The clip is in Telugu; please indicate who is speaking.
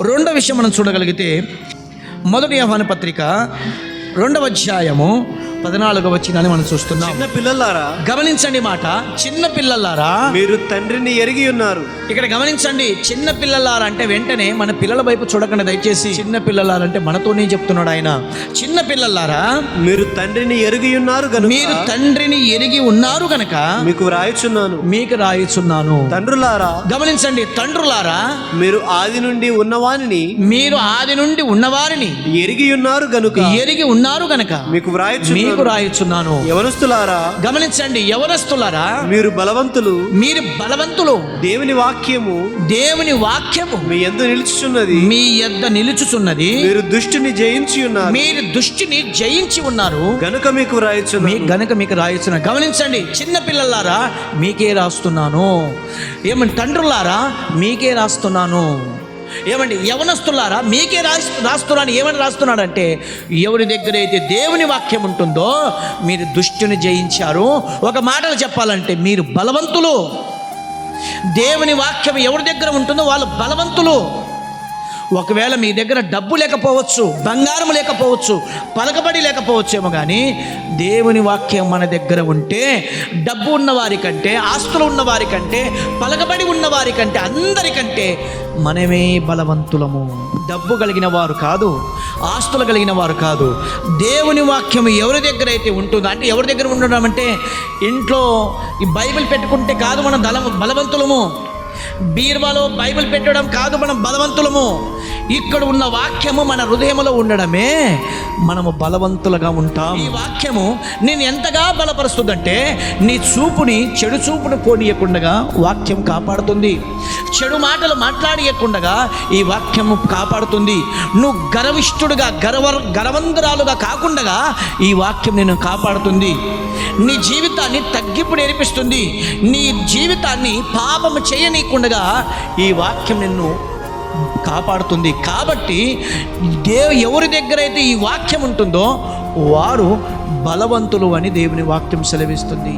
Speaker 1: రెండో విషయం మనం చూడగలిగితే మొదటి ఆహ్వాన పత్రిక రెండవ అధ్యాయము పద్నాలుగవ వచ్చిందని మనం చూస్తున్నాం.
Speaker 2: చిన్న పిల్లలారా
Speaker 1: గమనించండి మాట. చిన్న పిల్లలారా
Speaker 2: మీరు తండ్రిని ఎరిగి ఉన్నారు.
Speaker 1: ఇక్కడ గమనించండి చిన్న పిల్లలారా అంటే వెంటనే మన పిల్లల వైపు చూడకుండా దయచేసి. చిన్న పిల్లలారా అంటే మనతోనే చెప్తున్నాడు ఆయన. చిన్న పిల్లలారా
Speaker 2: మీరు తండ్రిని ఎరిగి ఉన్నారు
Speaker 1: మీరు తండ్రిని ఎరిగి ఉన్నారు గనక
Speaker 2: మీకు వ్రాయుచున్నాను
Speaker 1: మీకు రాయిచున్నాను.
Speaker 2: తండ్రులారా
Speaker 1: గమనించండి తండ్రులారా.
Speaker 2: మీరు ఆది నుండి ఉన్నవానిని
Speaker 1: మీరు ఆది నుండి ఉన్నవారిని
Speaker 2: ఎరిగి ఉన్నారు గనుక
Speaker 1: ఎరిగి ఉన్నారు గనక
Speaker 2: మీకు వ్రాయుచున్నాను
Speaker 1: మీకు రాయిచున్నాను.
Speaker 2: యవనస్తులారా
Speaker 1: గమనించండి ఎవరస్తులారా
Speaker 2: మీరు బలవంతులు.
Speaker 1: మీరు బలవంతులు.
Speaker 2: దేవుని వాక్యము
Speaker 1: దేవుని వాక్యము
Speaker 2: మీ ఎందు నిలుచుచున్నది.
Speaker 1: మీ యొద్ద నిలుచుచున్నది.
Speaker 2: మీరు దుష్టిని జయించి ఉన్నారు.
Speaker 1: మీరు దృష్టిని జయించి ఉన్నారు.
Speaker 2: గనుక మీకు
Speaker 1: మీ
Speaker 2: వ్రాయుచున్నాను
Speaker 1: గనుక మీకు రాయిస్తున్నా గమనించండి చిన్న పిల్లలారా మీకే రాస్తున్నాను. ఏమండి తండ్రులారా మీకే రాస్తున్నాను. ఏమండి యవనస్తులారా మీకే రాసి రాస్తున్నాను ఏమని రాస్తున్నాడంటే ఎవరి దగ్గర అయితే దేవుని వాక్యం ఉంటుందో మీరు దుష్టుని జయించారు. ఒక మాటలు చెప్పాలంటే మీరు బలవంతులు. దేవుని వాక్యం ఎవరి దగ్గర ఉంటుందో వాళ్ళు బలవంతులు. ఒకవేళ మీ దగ్గర డబ్బు లేకపోవచ్చు బంగారం లేకపోవచ్చు పలకబడి లేకపోవచ్చేమో కానీ దేవుని వాక్యం మన దగ్గర ఉంటే డబ్బు ఉన్నవారి కంటే ఆస్తులు ఉన్నవారి కంటే పలకబడి ఉన్నవారి కంటే అందరికంటే మనమే బలవంతులము. డబ్బు కలిగిన వారు కాదు ఆస్తులు కలిగిన వారు కాదు. దేవుని వాక్యం ఎవరి దగ్గర అయితే ఉంటుందో అంటే ఎవరి దగ్గర ఉండడం అంటే ఇంట్లో ఈ బైబిల్ పెట్టుకుంటే కాదు మనం దళ బలవంతులము. బీర్వాలో బైబిల్ పెట్టడం కాదు మనం బలవంతులము. ఇక్కడ ఉన్న వాక్యము మన హృదయములో ఉండడమే. మనము బలవంతులుగా ఉంటాం. ఈ వాక్యము నేను ఎంతగా బలపరుస్తుందంటే నీ చూపుని చెడు చూపును పోనీయకుండా వాక్యం కాపాడుతుంది. చెడు మాటలు మాట్లాడియకుండగా ఈ వాక్యము కాపాడుతుంది. నువ్వు గర్విష్ఠుడుగా గర్వ గర్వంధరాలుగా కాకుండా ఈ వాక్యం నేను కాపాడుతుంది. నీ జీవితాన్ని తగ్గింపు నేర్పిస్తుంది. నీ జీవితాన్ని పాపము చేయనీయకుండగా ఈ వాక్యం నిన్ను కాపాడుతుంది. కాబట్టి దేవు ఎవరి దగ్గర అయితే ఈ వాక్యం ఉంటుందో వారు బలవంతులు అని దేవుని వాక్యం సెలవిస్తుంది.